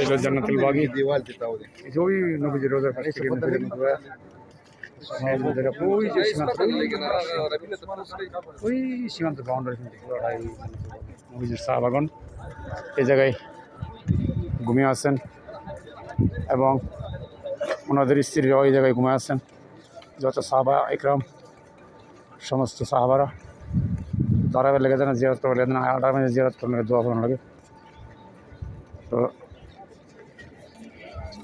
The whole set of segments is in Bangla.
এগুলো জান্নাতুল বাগি। ওই এই জায়গায় ঘুমিয়ে আসেন এবং ওনাদের স্ত্রীরাও এই জায়গায় ঘুমিয়ে আসেন। যত সাহাবা একরাম সমস্ত সাহাবারা দাঁড়াবে লেগে যেন জিয়ারত করবে লেগে দেন আটার মাঝে জিয়ারত করলে দোয়া করানো লাগে। তো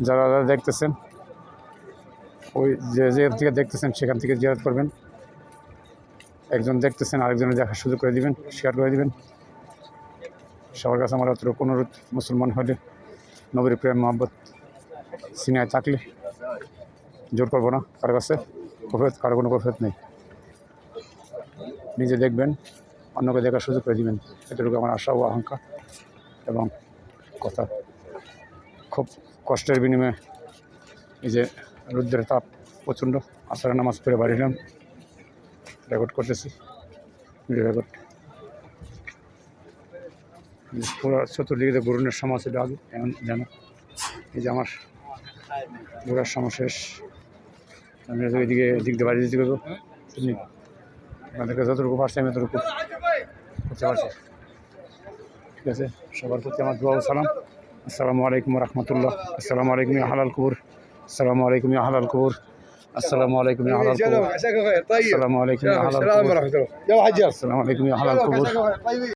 যারা যারা দেখতেছেন, ওই যে যে থেকে দেখতেছেন সেখান থেকে জিয়ারত করবেন। একজন দেখতেছেন, আরেকজনের দেখার সুযোগ করে দিবেন শেয়ার করে দিবেন। সবার কাছে আমার অতটুকু অনুরোধ, মুসলমান হলে নবীর প্রেম, মহব্বত সিনেমায় থাকলে জোর করব না কারও কাছে কফেত কারও কোনো কফেত নেই। নিজে দেখবেন, অন্যকে দেখার সুযোগ করে দিবেন। এতটুকু আমার আশা ও আকাঙ্ক্ষা এবং কথা। খুব কষ্টের বিনিময়ে এই যে রুদ্রের তাপ প্রচণ্ড আসার নামাজ পড়ে বাড়ি এলাম। রেকর্ড করতেছি ভিডিও রেকর্ড পুরো চতুর্দিকে গরুনের সময় ছিল আগে, এখন যেন এই যে আমার ঘোরার সময় শেষ। আমি এদিকে এদিক দিয়ে বাড়ি দিতে করব। আপনাদেরকে যতটুকু পারছি আমি ততটুকু করতে পারছি। ঠিক আছে, সবার প্রতি আমার দোয়া সালাম। আসসালামু আলাইকুম রহমতুল্লাহ আসসালামু আলাইকুম ইয়া হালাল কুবুর আসসালামু আলাইকুম ইয়া হালাল কুবুর আসসালামু আলাইকুম ইয়া হালাল কুবুর عساك خير طيب আসসালামু আলাইকুম ইয়া হালাল السلام কুবুর ورحمه الله يا حجاج